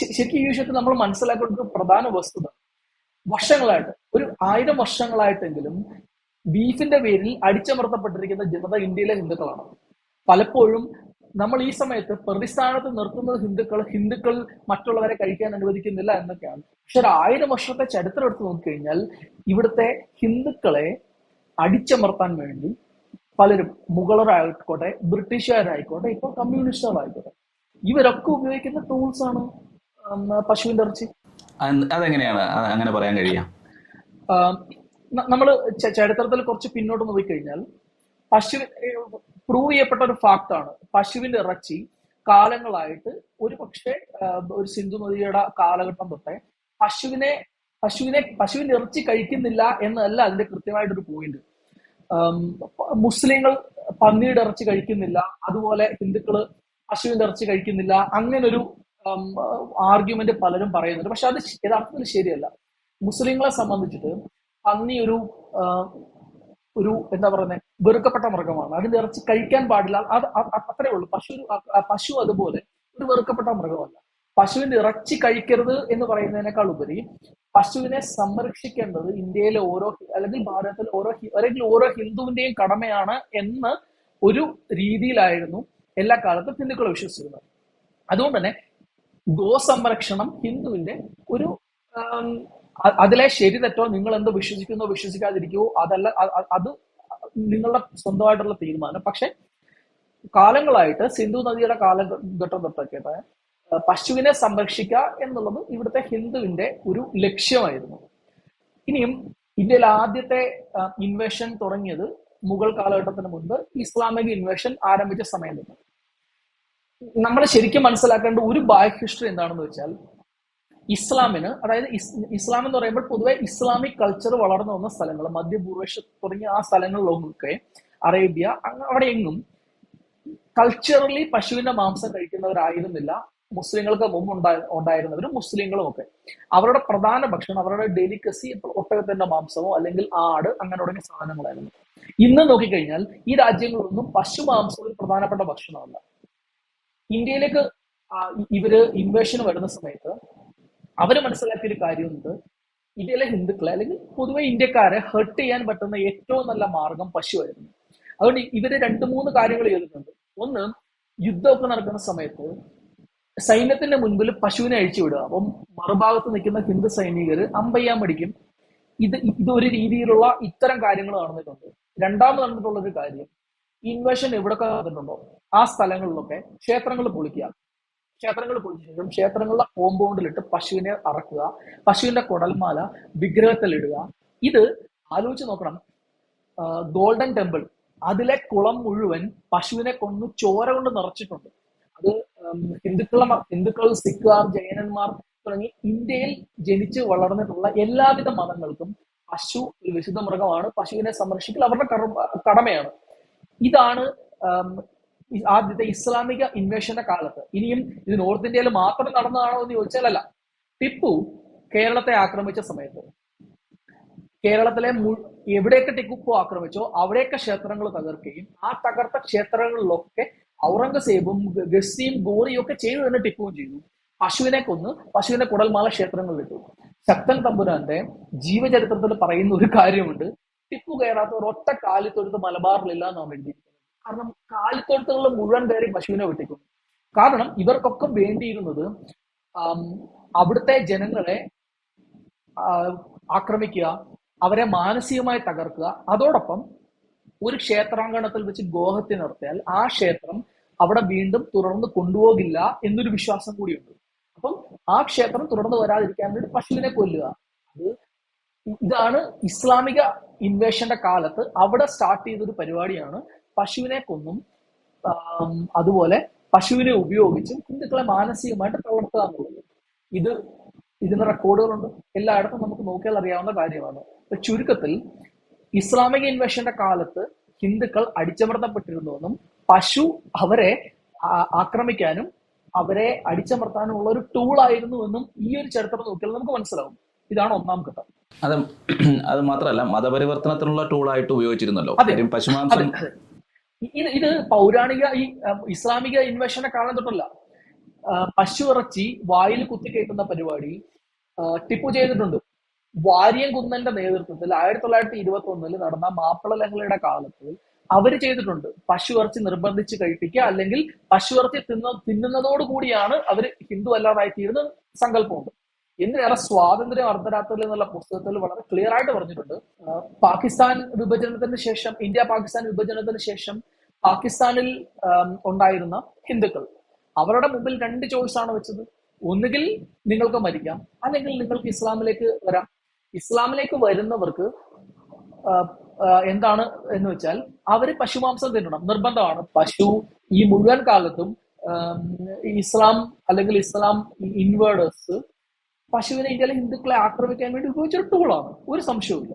ശരിക്കും ഈ വിഷയത്തിൽ നമ്മൾ മനസ്സിലാക്കേണ്ട ഒരു പ്രധാന വസ്തുത. വർഷങ്ങളായിട്ട് ഒരു ആയിരം വർഷങ്ങളായിട്ടെങ്കിലും ബീഫിന്റെ പേരിൽ അടിച്ചമർത്തപ്പെട്ടിരിക്കുന്ന ജനത ഇന്ത്യയിലെ ഹിന്ദുക്കളാണ്. പലപ്പോഴും നമ്മൾ ഈ സമയത്ത് പ്രതിസ്ഥാനത്ത് നിർത്തുന്നത് ഹിന്ദുക്കൾ ഹിന്ദുക്കൾ മറ്റുള്ളവരെ കഴിക്കാൻ അനുവദിക്കുന്നില്ല എന്നൊക്കെയാണ്. പക്ഷെ ഒരു ആയിരം വർഷത്തെ ചരിത്രം എടുത്ത് നോക്കിക്കഴിഞ്ഞാൽ ഇവിടുത്തെ ഹിന്ദുക്കളെ അടിച്ചമർത്താൻ വേണ്ടി പലരും മുഗളരായിക്കോട്ടെ ബ്രിട്ടീഷുകാരായിക്കോട്ടെ ഇപ്പോൾ കമ്മ്യൂണിസ്റ്റുകളായിക്കോട്ടെ ഇവരൊക്കെ ഉപയോഗിക്കുന്ന ടൂൾസ് ആണ് പശുവിന്റെ ഇറച്ചി. അത് അതെങ്ങനെയാണ്? അങ്ങനെ പറയാൻ കഴിയാം. നമ്മൾ ചരിത്രത്തിൽ കുറച്ച് പിന്നോട്ട് നോക്കിക്കഴിഞ്ഞാൽ പശു പ്രൂവ് ചെയ്യപ്പെട്ട ഒരു ഫാക്ട് ആണ്. പശുവിന്റെ ഇറച്ചി കാലങ്ങളായിട്ട് ഒരു പക്ഷേ ഒരു സിന്ധു നദിയുടെ കാലഘട്ടം തൊട്ടേ പശുവിനെ പശുവിനെ പശുവിന്റെ ഇറച്ചി കഴിക്കുന്നില്ല എന്നല്ല അതിന്റെ കൃത്യമായിട്ടൊരു പോയിന്റ് മുസ്ലിങ്ങൾ പന്നിയുടെ ഇറച്ചി കഴിക്കുന്നില്ല. അതുപോലെ ഹിന്ദുക്കൾ പശുവിന്റെ ഇറച്ചി കഴിക്കുന്നില്ല. അങ്ങനൊരു ആർഗ്യുമെന്റ് പലരും പറയുന്നുണ്ട്. പക്ഷെ അത് യഥാർത്ഥത്തിൽ ശരിയല്ല. മുസ്ലിങ്ങളെ സംബന്ധിച്ചിട്ട് പന്നി ഒരു ഒരു എന്താ പറയുന്നത് വെറുക്കപ്പെട്ട മൃഗമാണ്. അതിന്റെ ഇറച്ചി കഴിക്കാൻ പാടില്ല. അത് അത്രേ ഉള്ളൂ. പശു പശു അതുപോലെ ഒരു വെറുക്കപ്പെട്ട മൃഗമല്ല. പശുവിന്റെ ഇറച്ചി കഴിക്കരുത് എന്ന് പറയുന്നതിനേക്കാൾ ഉപരി പശുവിനെ സംരക്ഷിക്കേണ്ടത് ഇന്ത്യയിലെ ഓരോ അല്ലെങ്കിൽ ഭാരതത്തിലെ ഓരോ അല്ലെങ്കിൽ ഓരോ ഹിന്ദുവിന്റെയും കടമയാണ് എന്ന് ഒരു രീതിയിലായിരുന്നു എല്ലാ കാലത്തും ഹിന്ദുക്കൾ വിശ്വസിക്കുന്നത് അതുകൊണ്ട് തന്നെ ഗോസംരക്ഷണം ഹിന്ദുവിന്റെ ഒരു അതിലെ ശരി തെറ്റോ നിങ്ങൾ എന്ത് വിശ്വസിക്കുന്നോ വിശ്വസിക്കാതിരിക്കുവോ അതല്ല അത് നിങ്ങളുടെ സ്വന്തമായിട്ടുള്ള തീരുമാനം. പക്ഷെ കാലങ്ങളായിട്ട് സിന്ധു നദിയുടെ കാലഘട്ടം തൊട്ടൊക്കെ പശുവിനെ സംരക്ഷിക്കുക എന്നുള്ളത് ഇവിടുത്തെ ഹിന്ദുവിന്റെ ഒരു ലക്ഷ്യമായിരുന്നു. ഇനിയും ഇന്ത്യയിൽ ആദ്യത്തെ ഇൻവേഷൻ തുടങ്ങിയത് മുഗൾ കാലഘട്ടത്തിന് മുൻപ് ഇസ്ലാമിക ഇൻവേഷൻ ആരംഭിച്ച സമയം തന്നെ. നമ്മൾ ശരിക്കും മനസ്സിലാക്കേണ്ട ഒരു ബാക്ക് ഹിസ്റ്ററി എന്താണെന്ന് വെച്ചാൽ ഇസ്ലാമിന് അതായത് ഇസ്ലാം എന്ന് പറയുമ്പോൾ പൊതുവെ ഇസ്ലാമിക് കൾച്ചർ വളർന്നു വന്ന സ്ഥലങ്ങൾ മധ്യപൂർവേഷ തുടങ്ങിയ ആ സ്ഥലങ്ങളിലൊക്കെ അറേബ്യ അവിടെ എങ്ങും കൾച്ചറലി പശുവിന്റെ മാംസം കഴിക്കുന്നവരായിരുന്നില്ല. മുസ്ലിങ്ങൾക്ക് മുമ്പ് ഉണ്ടാ- ഉണ്ടായിരുന്നവരും മുസ്ലിങ്ങളും ഒക്കെ അവരുടെ പ്രധാന ഭക്ഷണം അവരുടെ ഡെലിക്കസി ഒട്ടകത്തിന്റെ മാംസമോ അല്ലെങ്കിൽ ആട് അങ്ങനെ തുടങ്ങിയ സാധനങ്ങളായിരുന്നു. ഇന്ന് നോക്കിക്കഴിഞ്ഞാൽ ഈ രാജ്യങ്ങളിലൊന്നും പശു മാംസം ഒരു പ്രധാനപ്പെട്ട ഭക്ഷണമല്ല. ഇന്ത്യയിലേക്ക് ഇവർ ഇൻവേഷൻ വരുന്ന സമയത്ത് അവർ മനസ്സിലാക്കിയ ഒരു കാര്യമുണ്ട്. ഇന്ത്യയിലെ ഹിന്ദുക്കളെ അല്ലെങ്കിൽ പൊതുവെ ഇന്ത്യക്കാരെ ഹെർട്ട് ചെയ്യാൻ പറ്റുന്ന ഏറ്റവും നല്ല മാർഗം പശുവായിരുന്നു. അതുകൊണ്ട് ഇവർ രണ്ട് മൂന്ന് കാര്യങ്ങൾ ചെയ്തിട്ടുണ്ട്. ഒന്ന് യുദ്ധമൊക്കെ നടക്കുന്ന സമയത്ത് സൈന്യത്തിന്റെ മുൻപിൽ പശുവിനെ അഴിച്ചു വിടുക അപ്പം മറുഭാഗത്ത് നിൽക്കുന്ന ഹിന്ദു സൈനികർ അമ്പയ്യാൻ പഠിക്കും. ഇത് ഇതൊരു രീതിയിലുള്ള ഇത്തരം കാര്യങ്ങൾ നടന്നിട്ടുണ്ട്. രണ്ടാമത് നടന്നിട്ടുള്ള ഒരു കാര്യം ഇൻവേഷൻ എവിടെയൊക്കെ നടന്നിട്ടുണ്ടോ? ആ സ്ഥലങ്ങളിലൊക്കെ ക്ഷേത്രങ്ങൾ പൊളിക്കുക. ക്ഷേത്രങ്ങൾ പൊളിച്ച ശേഷം ക്ഷേത്രങ്ങളിലെ കോമ്പൗണ്ടിലിട്ട് പശുവിനെ അറക്കുക പശുവിന്റെ കുടൽമാല വിഗ്രഹത്തിലിടുക. ഇത് ആലോചിച്ച് നോക്കണം. ഗോൾഡൻ ടെമ്പിൾ അതിലെ കുളം മുഴുവൻ പശുവിനെ കൊന്നു ചോര കൊണ്ട് നിറച്ചിട്ടുണ്ട്. ഹിന്ദുക്കളെ ഹിന്ദുക്കൾ സിഖുകാർ ജൈനന്മാർ തുടങ്ങി ഇന്ത്യയിൽ ജനിച്ച് വളർന്നിട്ടുള്ള എല്ലാവിധ മതങ്ങൾക്കും പശു ഒരു വിശുദ്ധ മൃഗമാണ്. പശുവിനെ സംരക്ഷിക്കൽ അവരുടെ കടമയാണ്. ഇതാണ് ആദ്യത്തെ ഇസ്ലാമിക ഇൻവേഷന്റെ കാലത്ത്. ഇനിയും ഇത് നോർത്ത് ഇന്ത്യയിൽ മാത്രം നടന്നതാണോ എന്ന് ചോദിച്ചാൽ അല്ല ടിപ്പു കേരളത്തെ ആക്രമിച്ച സമയത്ത്. കേരളത്തിലെ എവിടെയൊക്കെ ടിപ്പു ആക്രമിച്ചോ അവിടെയൊക്കെ ക്ഷേത്രങ്ങൾ തകർക്കുകയും ആ തകർത്ത ക്ഷേത്രങ്ങളിലൊക്കെ ഔറംഗസേബും ഗസ്സിയും ഗോറിയും ഒക്കെ ചെയ്തു തന്നെ ടിപ്പുവും ചെയ്തു. പശുവിനെ കൊന്ന്. പശുവിനെ കുടൽമാല ക്ഷേത്രങ്ങളിൽ ഇട്ടു. ശക്തൻ തമ്പുരാന്റെ ജീവചരിത്രത്തിൽ പറയുന്ന ഒരു കാര്യമുണ്ട്. ടിപ്പു കയറാത്ത ഒരൊറ്റ കാലിത്തൊഴുത്ത് മലബാറിലില്ല എന്നാണ് എഴുതിയിരിക്കുന്നത്. കാരണം കാലിത്തൊഴുത്തുകളിൽ മുഴുവൻ കയറി പശുവിനെ വെട്ടിക്കുന്നു. കാരണം ഇവർക്കൊക്കെ വേണ്ടിയിരുന്നത് അവിടുത്തെ ജനങ്ങളെ ആക്രമിക്കുക അവരെ മാനസികമായി തകർക്കുക. അതോടൊപ്പം ഒരു ക്ഷേത്രാങ്കണത്തിൽ വെച്ച് ഗോഹത്യ നടത്തിയാൽ ആ ക്ഷേത്രം അവിടെ വീണ്ടും തുടർന്ന് കൊണ്ടുപോകില്ല എന്നൊരു വിശ്വാസം കൂടിയുണ്ട്. അപ്പം ആ ക്ഷേത്രം തുടർന്ന് വരാതിരിക്കാൻ വേണ്ടി പശുവിനെ കൊല്ലുക. അത് ഇതാണ് ഇസ്ലാമിക ഇൻവേഷന്റെ കാലത്ത് അവിടെ സ്റ്റാർട്ട് ചെയ്തൊരു പരിപാടിയാണ്. പശുവിനെ കൊന്നും അതുപോലെ പശുവിനെ ഉപയോഗിച്ചും ഹിന്ദുക്കളെ മാനസികമായിട്ട് പ്രവർത്തുക എന്നുള്ളത്. ഇത് ഇതിന് റെക്കോർഡുകളുണ്ട്. എല്ലായിടത്തും നമുക്ക് നോക്കിയാൽ അറിയാവുന്ന കാര്യമാണ്. ചുരുക്കത്തിൽ ഇസ്ലാമിക ഇൻവേഷന്റെ കാലത്ത് ഹിന്ദുക്കൾ അടിച്ചമർത്തപ്പെട്ടിരുന്നുവെന്നും പശു അവരെ ആക്രമിക്കാനും അവരെ അടിച്ചമർത്താനുമുള്ള ഒരു ടൂൾ ആയിരുന്നു എന്നും ഈ ഒരു ചരിത്രം നോക്കിയാൽ നമുക്ക് മനസ്സിലാവും. ഇതാണ് ഒന്നാം ഘട്ടം. അത് അത് മാത്രമല്ല മതപരിവർത്തനത്തിനുള്ള ടൂൾ ആയിട്ട് ഉപയോഗിച്ചിരുന്നല്ലോ. പശുമാംസം ഇത് ഇത് പൗരാണിക ഈ ഇസ്ലാമിക ഇൻവേഷനെ കാണാൻ തൊട്ടല്ല. പശു ഇറച്ചി വായിൽ കുത്തിക്കയറ്റുന്ന പരിപാടി ടിപ്പു ചെയ്തിട്ടുണ്ട്. വാര്യൻ കുന്നന്റെ നേതൃത്വത്തിൽ ആയിരത്തി തൊള്ളായിരത്തി ഇരുപത്തി ഒന്നിൽ നടന്ന മാപ്പിള ലഹളയുടെ കാലത്ത് അവർ ചെയ്തിട്ടുണ്ട്. പശു ഇറച്ചി നിർബന്ധിച്ച് കഴിപ്പിക്കുക അല്ലെങ്കിൽ പശു ഇറച്ചി തിന്ന തിന്നുന്നതോട് കൂടിയാണ് അവർ ഹിന്ദു അല്ലാതായി തീരുന്ന സങ്കല്പമുണ്ട്. എന്തിനേറെ സ്വാതന്ത്ര്യം അർദ്ധരാത്രിയിൽ എന്നുള്ള പുസ്തകത്തിൽ വളരെ ക്ലിയർ ആയിട്ട് പറഞ്ഞിട്ടുണ്ട്. പാകിസ്ഥാൻ വിഭജനത്തിന് ശേഷം ഇന്ത്യ പാകിസ്ഥാൻ വിഭജനത്തിന് ശേഷം പാകിസ്ഥാനിൽ ഉണ്ടായിരുന്ന ഹിന്ദുക്കൾ. അവരുടെ മുമ്പിൽ രണ്ട് ചോയ്സ് ആണ് വെച്ചത്. ഒന്നുകിൽ നിങ്ങൾക്ക് മരിക്കാം അല്ലെങ്കിൽ നിങ്ങൾക്ക് ഇസ്ലാമിലേക്ക് വരാം. ഇസ്ലാമിലേക്ക് വരുന്നവർക്ക് എന്താണ് എന്ന് വെച്ചാൽ അവർ പശുമാംസം തിന്നണം. നിർബന്ധമാണ്. പശു ഈ മുഴുവൻ കാലത്തും ഇസ്ലാം അല്ലെങ്കിൽ ഇസ്ലാം ഇൻവേർഡേഴ്സ് പശുവിനെ ഇന്ത്യയിലെ ഹിന്ദുക്കളെ ആക്രമിക്കാൻ വേണ്ടി ഉപയോഗിച്ചൊരു ടൂളാണ് ഒരു സംശയവുമില്ല.